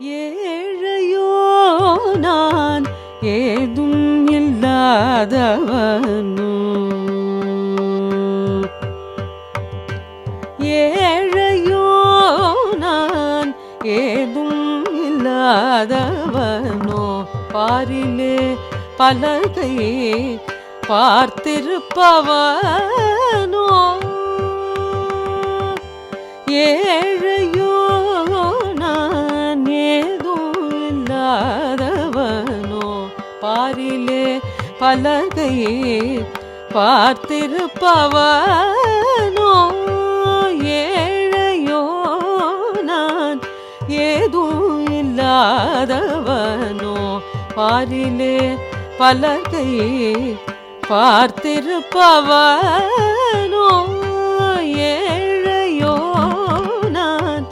ஏழையோ நான் ஏதும் இல்லாதவனோ? ஏழையோ நான் ஏதும் இல்லாதவனோ? பாரிலே பலகை பார்த்திருப்பவனோ? ஏழையோ பாரிலே பலகையே பார்த்திருப்பவனோ ஏழையோ நான் ஏதும் இல்லாதவனோ பாரிலே பலகையே பார்த்திருப்பவனோ ஏழையோ நான்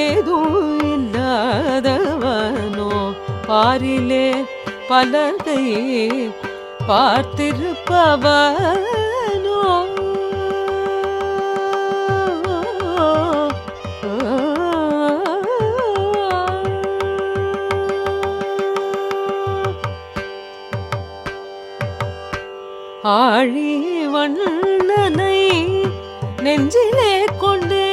ஏதும் இல்லாதவனோ பாரிலே பலகை பார்த்திருப்பவனோ. ஆழி வண்ணனை நெஞ்சிலே கொண்டு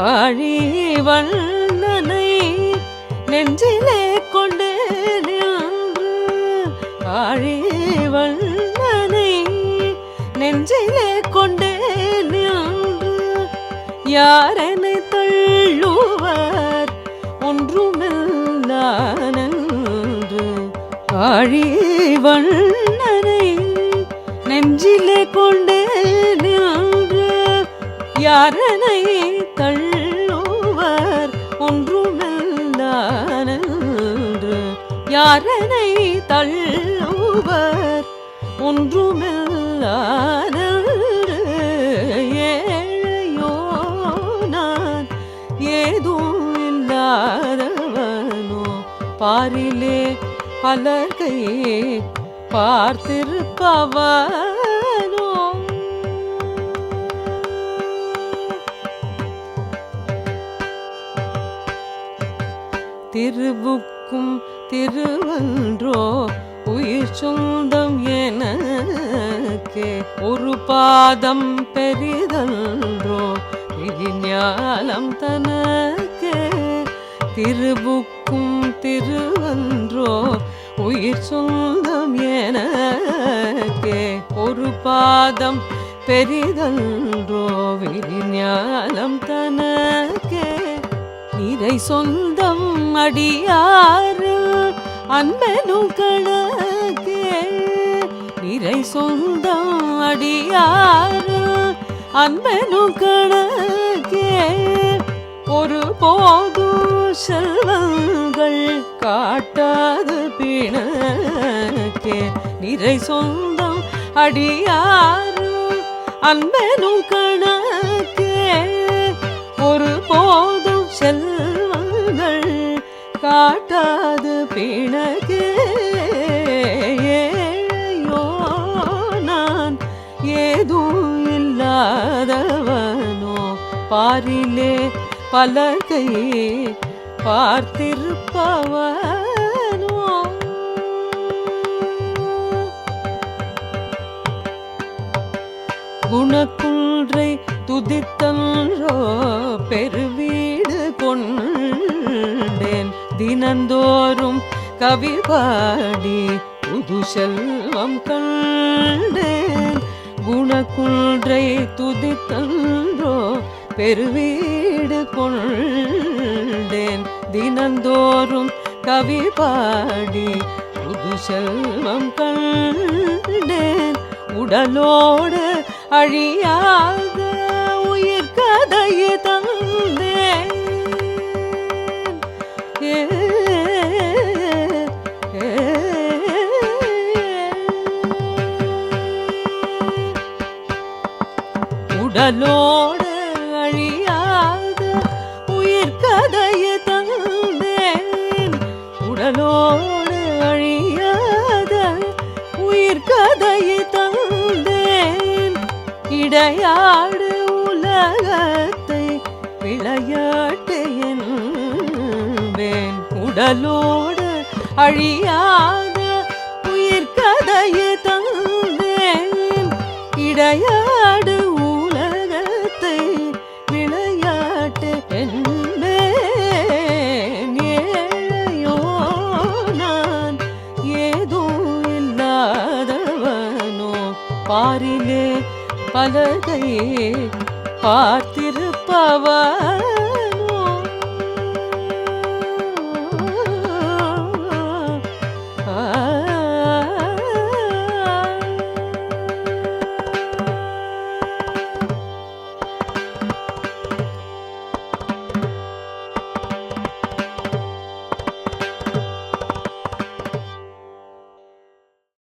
ஆழி வண்ணனை நெஞ்சிலே கொண்டு நின்று ஆழி வண்ணனை நெஞ்சிலே கொண்டு நின்று யாரெனை தள்ளுவர் ஒன்றுமில்லானன்று ஆழி வண்ணனை நெஞ்சிலே கொண்டு நின்று யாரனை தள்ளு யாரனை தள்ளுவர். ஒன்றுமில்லாத ஏழையோ நான் ஏதும் இல்லாதவனோ பாரிலே பலகை பார்த்திருப்பவனோ. திருவுக்கும் திருவன்றோ உயிர் சொந்தம் எனக்கே ஒரு பாதம் பெரிதன்றோ விரிஞாலம் தனக்கே. திருபுக்கும் திருவன்றோ உயிர் சொந்தம் எனக்கே ஒரு பாதம் பெரிதன்றோ விஞ்ஞானம் தனக்கே. நிறை சொந்தம் அடியார் அன்பனும் கணக்கே நிறை சொந்தம் அடியாறு அன்பனும் கணக்கே ஒரு போது செல்வங்கள் காட்டாது பிணக்கே. நிறை சொந்தம் அடியாறு அன்பனும் கணக்கே ஒரு போதும் செல்வ காட்டாது பிணக்கே. ஏழையோ நான் ஏதோ இல்லாதவனோ. பாரிலே பலகை பார்த்திருப்பவனோ. குணக்குன்றை துதித்தன்றோ பெருவி தினந்தோறும் கவி பாடி புது செல்வம் கண்டேன். குணக்குன்றை துதித்தன்றோ பெருவீடு கொண்டேன். தினந்தோறும் கவி பாடி புது செல்வம் கண்டேன். உடலோடு அழியாத உயிர் கதையை உடலோடு அழியாத. உயிர் கதையை தந்தேன் உடலோடு அழியாத. உயிர் கதையை தந்தேன் இடையாடு உலகத்தை விளையாட்டு என்பேன். உடலோடு அழியாத. உயிர் கதையை தந்தேன் இடையா பாரிலே பார்த்திருப்பவர்.